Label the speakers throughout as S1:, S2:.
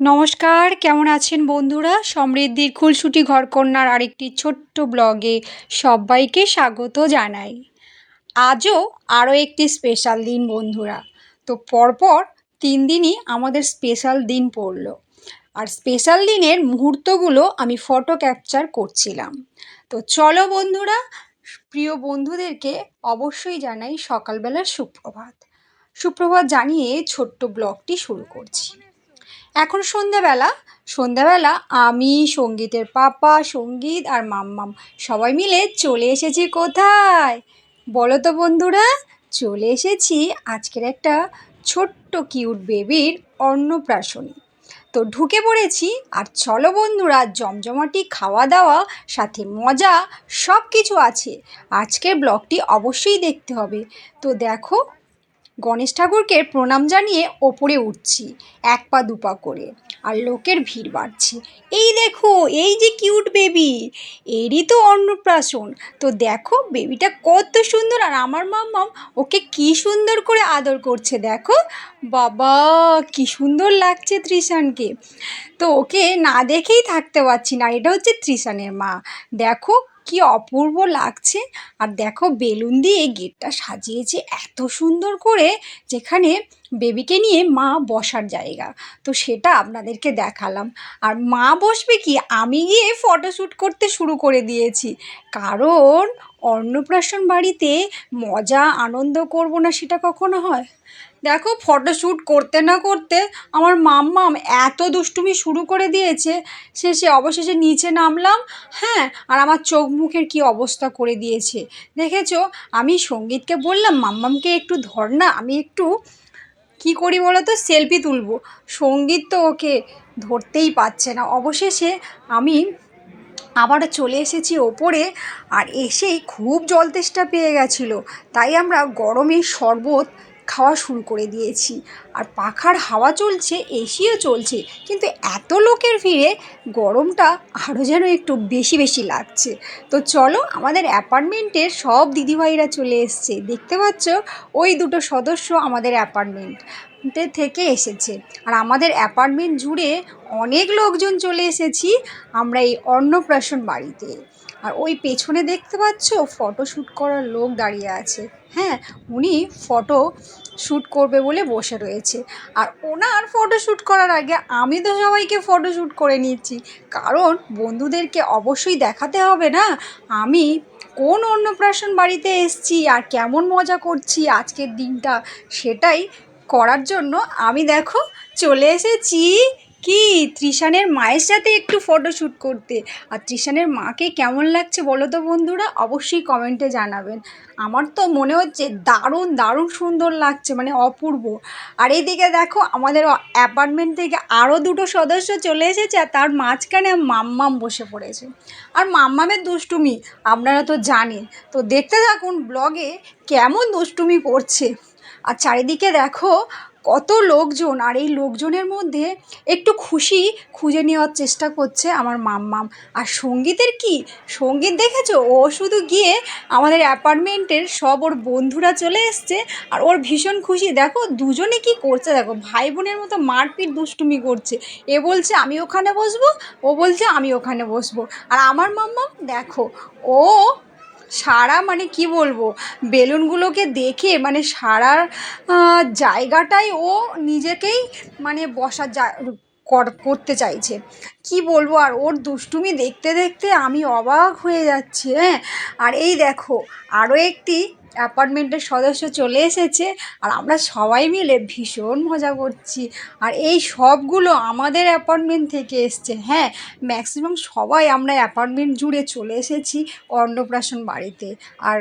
S1: নমস্কার, কেমন আছেন বন্ধুরা? সমৃদ্ধির খুলসুটি ঘরকন্যার আরেকটি ছোট্ট ব্লগে সবাইকে স্বাগত জানাই। আজও আরও একটি স্পেশাল দিন বন্ধুরা। তো পরপর তিন দিনই আমাদের স্পেশাল দিন পড়ল। আর স্পেশাল দিনের মুহূর্তগুলো আমি ফটো ক্যাপচার করছিলাম। তো চলো বন্ধুরা, প্রিয় বন্ধুদেরকে অবশ্যই জানাই সকালবেলার সুপ্রভাত। সুপ্রভাত জানিয়ে ছোট্ট ব্লগটি শুরু করছি। এখন সন্ধ্যাবেলা। সন্ধ্যাবেলা আমি, সঙ্গীতের পাপা, সংগীত আর মাম্মাম সবাই মিলে চলে এসেছি কোথায়? বলো তো বন্ধুরা, চলে এসেছি আজকের একটা ছোট্ট কিউট বেবির অন্নপ্রাশনে। তো ঢুকে পড়েছি আর চলো বন্ধুরা, জমজমাটি খাওয়া দাওয়া, সাথে মজা সব কিছু আছে। আজকের ব্লগটি অবশ্যই দেখতে হবে। তো দেখো গণেশ ঠাকুরকে প্রণাম জানিয়ে ওপরে উঠছি, এক পা দুপা করে, আর লোকের ভিড় বাড়ছে। এই দেখো, এই যে কিউট বেবি এরই তো অন্নপ্রাশন। তো দেখো বেবিটা কত সুন্দর, আর আমার মাম্মাম ওকে কি সুন্দর করে আদর করছে, দেখো। বাবা, কি সুন্দর লাগছে ত্রিশানকে তো ওকে না দেখেই থাকতে পারছি না, এটা হচ্ছে ত্রিশানের মা। দেখো কি অপূর্ব লাগছে। আর দেখো বেলুন দিয়ে গেটটা সাজিয়েছে এত সুন্দর করে যেখানে বেবিকে নিয়ে মা বসার জায়গা। তো সেটা আপনাদেরকে দেখালাম। আর মা বসবে কি? আমি গিয়ে ফটোশ্যুট করতে শুরু করে দিয়েছি। কারণ অন্নপ্রাশন বাড়িতে মজা, আনন্দ করব না সেটা কখনো হয়? দেখো ফটোশ্যুট করতে না করতে আমার মাম্মাম এত দুষ্টুমি শুরু করে দিয়েছে। শেষে অবশেষে নিচে নামলাম হ্যাঁ আর আমার চোখ মুখের কী অবস্থা করে দিয়েছে। দেখেছ? আমি সঙ্গীতকে বললাম, মাম্মামকে একটু ধর না, আমি একটু কি করি বলো তো? সেলফি তুলবো। সংগীত তো ওকে ধরতেই পারছে না। অবশেষে আমি আবার চলে এসেছি ওপরে আর এসেই খুব জল তেষ্টা পেয়ে গেছিল। তাই আমরা গরমের শরবত খাওয়া শুরু করে দিয়েছি। আর পাখার হাওয়া চলছে, এসিও চলছে, কিন্তু এত লোকের ভিড়ে গরমটা আরও যেন একটু বেশি বেশি লাগছে। তো চলো আমাদের অ্যাপার্টমেন্টের সব দিদিভাইরা চলে এসছে। দেখতে পাচ্ছ, ওই দুটো সদস্য আমাদের অ্যাপার্টমেন্ট থেকে এসেছে। আর আমাদের অ্যাপার্টমেন্ট জুড়ে অনেক লোকজন চলে এসেছি, আমরা এই অন্নপ্রাশন বাড়িতে। আর ওই পেছনে দেখতে পাচ্ছ? ফটো শ্যুট করার লোক দাঁড়িয়ে আছে। হ্যাঁ উনি ফটো শ্যুট করবে বলে বসে রয়েছে। আর ওনার ফটো শ্যুট করার আগে আমি তো সবাইকে ফটো শ্যুট করে নিচ্ছি। কারণ বন্ধুদেরকে অবশ্যই দেখাতে হবে না। আমি কোন অন্নপ্রাশন বাড়িতে এসছি, আর কেমন মজা করছি, আজকের দিনটা সেটাই করার জন্য আমি দেখো চলে এসেছি। কি? ত্রিশানের মায়ের সাথে একটু ফটোশ্যুট করতে। আর ত্রিশানের মাকে কেমন লাগছে বলো তো বন্ধুরা? অবশ্যই কমেন্টে জানাবেন। আমার তো মনে হচ্ছে দারুণ দারুণ সুন্দর লাগছে মানে অপূর্ব। আর এইদিকে দেখো, আমাদের অ্যাপার্টমেন্ট থেকে আরও দুটো সদস্য চলে এসেছে, আর তার মাঝখানে মাম্মাম বসে পড়েছে। আর মাম্মামের দুষ্টুমি, আপনারা তো জানেন। তো দেখতে থাকুন ব্লগে কেমন দুষ্টুমি করছে। আর চারিদিকে দেখো কত লোকজন আর এই লোকজনের মধ্যে একটু খুশি খুঁজে নেওয়ার চেষ্টা করছে আমার মাম্মাম। আর সঙ্গীতের কি? সংগীত দেখেছ? ও শুধু গিয়ে আমাদের অ্যাপার্টমেন্টের সব ওর বন্ধুরা চলে এসছে আর ওর ভীষণ খুশি। দেখো, দুজনে কি করছে? দেখো ভাই বোনের মতো মারপিট দুষ্টুমি করছে। এ বলছে, আমি ওখানে বসবো? ও বলছে, আমি ওখানে বসবো। আর আমার মাম্মাম, দেখো, ও সারা মানে কি বলব? বেলুনগুলোকে দেখে মানে সারা জায়গাটাই ও নিজেকেই মানে বসার করতে চাইছে। কি বলব? আর ওর দুষ্টুমি দেখতে দেখতে আমি অবাক হয়ে যাচ্ছি হ্যাঁ? আর এই দেখো আরও একটি অ্যাপার্টমেন্টের সদস্য চলে এসেছে, আর আমরা সবাই মিলে ভীষণ মজা করছি। আর এই সবগুলো আমাদের অ্যাপার্টমেন্ট থেকে এসছে হ্যাঁ? ম্যাক্সিমাম সবাই আমরা অ্যাপার্টমেন্ট জুড়ে চলে এসেছি অন্নপ্রাশন বাড়িতে। আর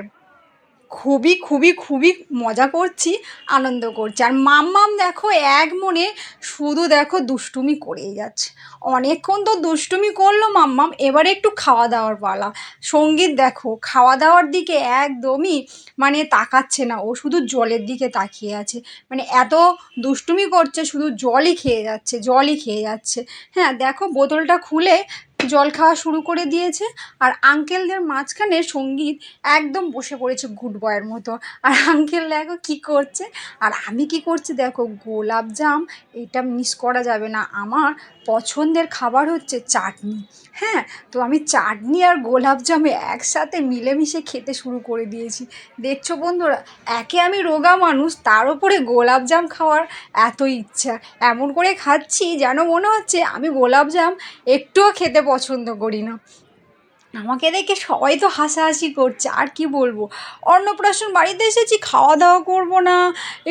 S1: খুবই খুবই খুবই মজা করছি, আনন্দ করছি। আর মাম্মাম দেখো এক মনে শুধু দেখো দুষ্টুমি করেই যাচ্ছে। অনেকক্ষণ তো দুষ্টুমি করল মাম্মাম, এবারে একটু খাওয়া দাওয়ার পালা। সংগীত দেখো খাওয়া দাওয়ার দিকে একদমই মানে তাকাচ্ছে না, ও শুধু জলের দিকে তাকিয়ে আছে। মানে এত দুষ্টুমি করছে, শুধু জলই খেয়ে যাচ্ছে, জলই খেয়ে যাচ্ছে। হ্যাঁ দেখো বোতলটা খুলে জল খাওয়া শুরু করে দিয়েছে। আর আঙ্কেলদের মাঝখানে সংগীত একদম বসে পড়েছে গুড বয়ের মতো। আর আঙ্কেল দেখো কী করছে? আর আমি কি করছি দেখো? গোলাপ জাম, এটা মিস করা যাবে না। আমার পছন্দের খাবার হচ্ছে চাটনি। হ্যাঁ তো আমি চাটনি আর গোলাপ জামে একসাথে মিলেমিশে খেতে শুরু করে দিয়েছি। দেখছ বন্ধুরা? একে আমি রোগা মানুষ, তার উপরে গোলাপ জাম খাওয়ার এত ইচ্ছা। এমন করে খাচ্ছি যেন মনে হচ্ছে আমি গোলাপ জাম একটুও খেতে পছন্দ করি না। আমাকে দেখে সবাই তো হাসাহাসি করছে, আর কি বলব? অন্নপ্রাশন বাড়িতে এসেছি খাওয়া দাওয়া করব না,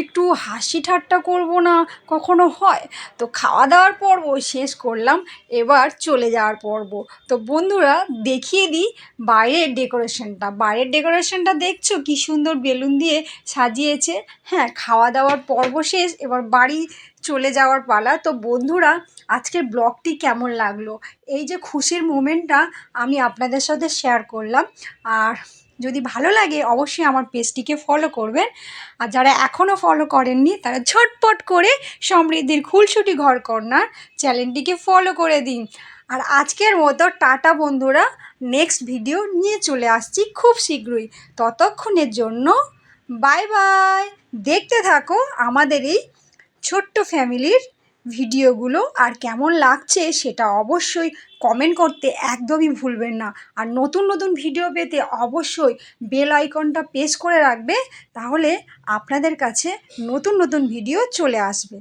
S1: একটু হাসি ঠাট্টা করব না, কখনো হয়? তো খাওয়া দাওয়ার পর্ব শেষ করলাম, এবার চলে যাওয়ার পর্ব। তো বন্ধুরা, দেখিয়ে দিই বাইরের ডেকোরেশনটা। বাইরের ডেকোরেশনটা দেখছ? কি সুন্দর বেলুন দিয়ে সাজিয়েছে। হ্যাঁ খাওয়া দাওয়ার পর্ব শেষ, এবার বাড়ি চলে যাওয়ার পালা। তো বন্ধুরা, আজকের ব্লগটি কেমন লাগল? এই যে খুশির মোমেন্টটা আমি আপনাদের সাথে শেয়ার করলাম। আর যদি ভালো লাগে, অবশ্যই আমার পেজটিকে ফলো করবেন। আর যারা এখনও ফলো করেননি, তারা ঝটপট করে সমৃদ্ধির খুলছুটি ঘর কর্নার চ্যানেলটিকে ফলো করে দিন। আর আজকের মতো টাটা বন্ধুরা নেক্সট ভিডিও নিয়ে চলে আসছি খুব শীঘ্রই। ততক্ষণের জন্য বাই বাই দেখতে থাকো আমাদের এই ছোট্ট ফ্যামিলির ভিডিওগুলো আর কেমন লাগছে সেটা অবশ্যই কমেন্ট করতে একদমই ভুলবেন না। আর নতুন নতুন ভিডিও পেতে অবশ্যই বেল আইকনটা প্রেস করে রাখবে, তাহলে আপনাদের কাছে নতুন নতুন ভিডিও চলে আসবে।